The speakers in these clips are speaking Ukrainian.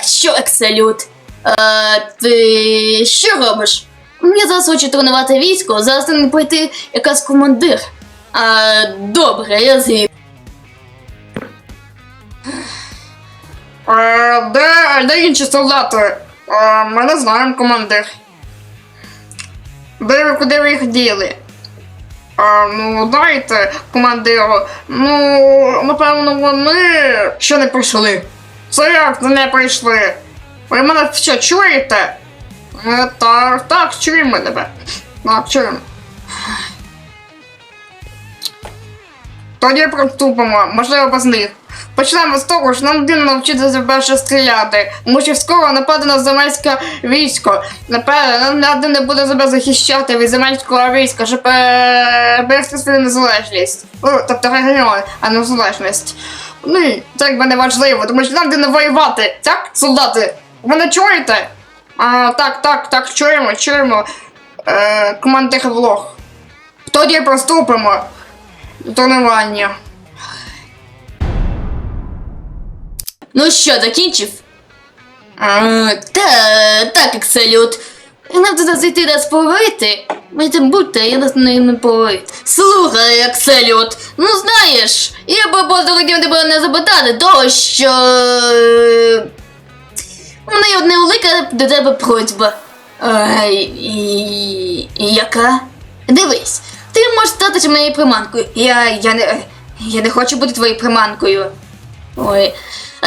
що, Екселют? Е, ти що робиш? Я зараз хочу тренувати військо, зараз не пройти якась командир. А, добре, я згідний. Е, де, де інші солдати? Е, ми не знаємо, командир. Де ви, куди ви їх діли? Е, ну, дайте командиру. Ну, напевно, вони ще не прийшли. Це не прийшли? Ви мене все чуєте? Е, так, так, чуємо тебе. Так, чуємо. Тоді приступимо, можливо, без них. Почнемо з того, що нам потрібно навчитися перше стріляти, тому що скоро нападе на земельське військо. Напевно, нам один не буде себе захищати від земельського війська, щоб е, берегти свою незалежність. О, тобто регіон, а не незалежність. Ну, і це якби не важливо, тому що нам потрібно воювати, так, солдати? Ви не чуєте? А, так, так, так, чуємо, чуємо. Е, командир влог. Тоді приступимо до Ну що, закінчив? Е, та, так, Екселют. Нам туди зайти нас поговорити. Ми там будьте, я нас не, поговорити. Слухай, Екселют, ну знаєш, я би просто хотів тебе не запитати, того що. е, У мене є одна велика до тебе просьба. Е, і, і яка? Дивись, ти можеш стати моєю приманкою. Я, я, не, я не хочу бути твоєю приманкою. Ой.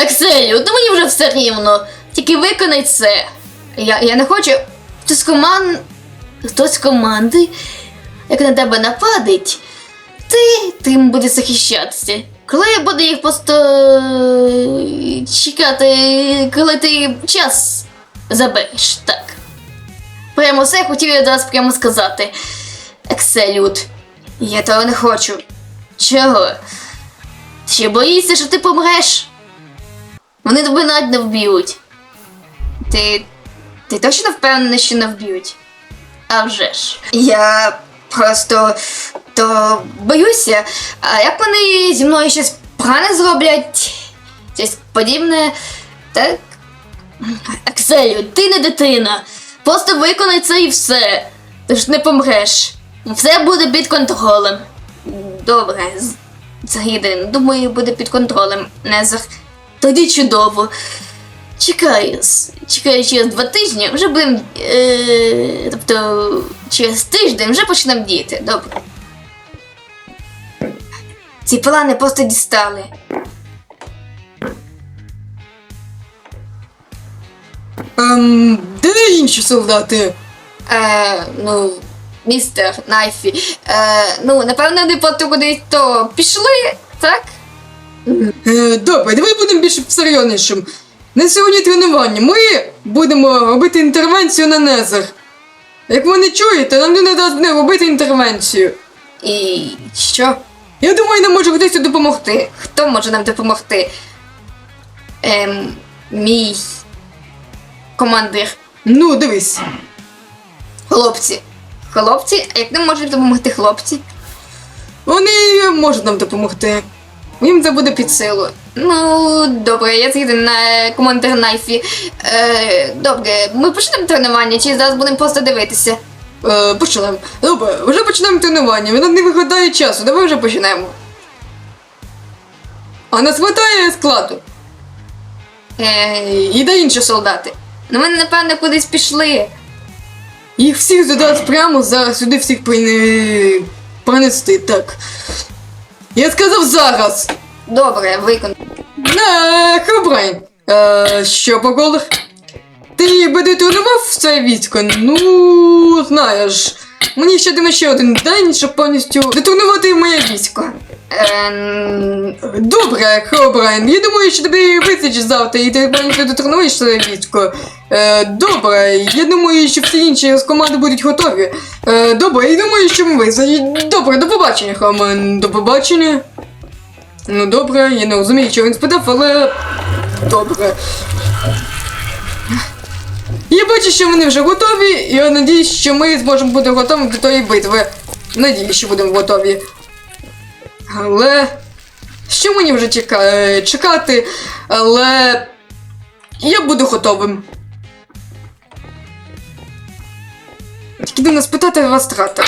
Акселю, ну мені вже все рівно. Тільки виконай це. Я, я не хочу. Хтось з команд... Хтось команди, як на тебе нападить, ти тим буде захищатися. Коли я буду їх просто е, чекати, коли ти час забереш, так. Прямо все хотів я зараз прямо сказати. Екселют, я того не хочу. Чого? Чи боїшся, що ти помреш? Вони тебе навіть не вб'ють. Ти. Ти точно впевнений, що не вб'ють? А вже ж. Я просто то боюся, а як вони зі мною щось погане зроблять, щось подібне, так? Акселю, ти не дитина. Просто виконай це і все. Ти ж не помреш. Все буде під контролем. Добре, згіден. Думаю, буде під контролем. Не зах... Тоді чудово. Чекаю, чекаю через два тижні, вже будемо. Е, тобто через тиждень вже почнемо діяти. Добре. Ці плани просто дістали. Ем, де інші солдати? Е, ну, містер Найфі. Е, ну, напевно, не по кудись то пішли, так? Е, добре, давай будемо більш серйознішим. На сьогодні тренування. Ми будемо робити інтервенцію на Незер. Як ви не чуєте, нам не треба робити інтервенцію. І що? Я думаю, нам може хтось допомогти. Хто може нам допомогти? Ем, мій командир. Ну, дивись. Хлопці. Хлопці? А як нам можуть допомогти хлопці? Вони можуть нам допомогти. Їм це буде під силу. Ну, добре, я згіден на командир Найфі. Е, добре, ми почнемо тренування, чи зараз будемо просто дивитися? Е, почнемо. Добре, вже почнемо тренування. Він не виглядає часу, давай вже почнемо. А нас хватає складу. Е, І де інші солдати. ну, ми, напевно, кудись пішли. Їх всіх зараз прямо зараз сюди всіх прине... принести, так. Я сказав зараз. Добре, викон. На, Хабрайн. Е, що по колах? Ти би детонував це військо? Ну, знаєш. Мені ще треба ще один день, щоб повністю детонувати моє військо. Ем, Добре, Хобрайн, я думаю, що тобі вистачить завтра, і ти повністю дотренуєш своє військо. Е, добре, я думаю, що всі інші з команди будуть готові. Е, добре, я думаю, що ми вистачить. Добре, до побачення, Хамен, до побачення. Ну добре, я не розумію, що він спитав, але. Добре. Я бачу, що вони вже готові, і я надіюсь, що ми зможемо бути готові до тої битви. Надіюсь, що будемо готові. Але. Що мені вже чека... чекати? Але. Я буду готовим. Тільки дивно спитати вас трата.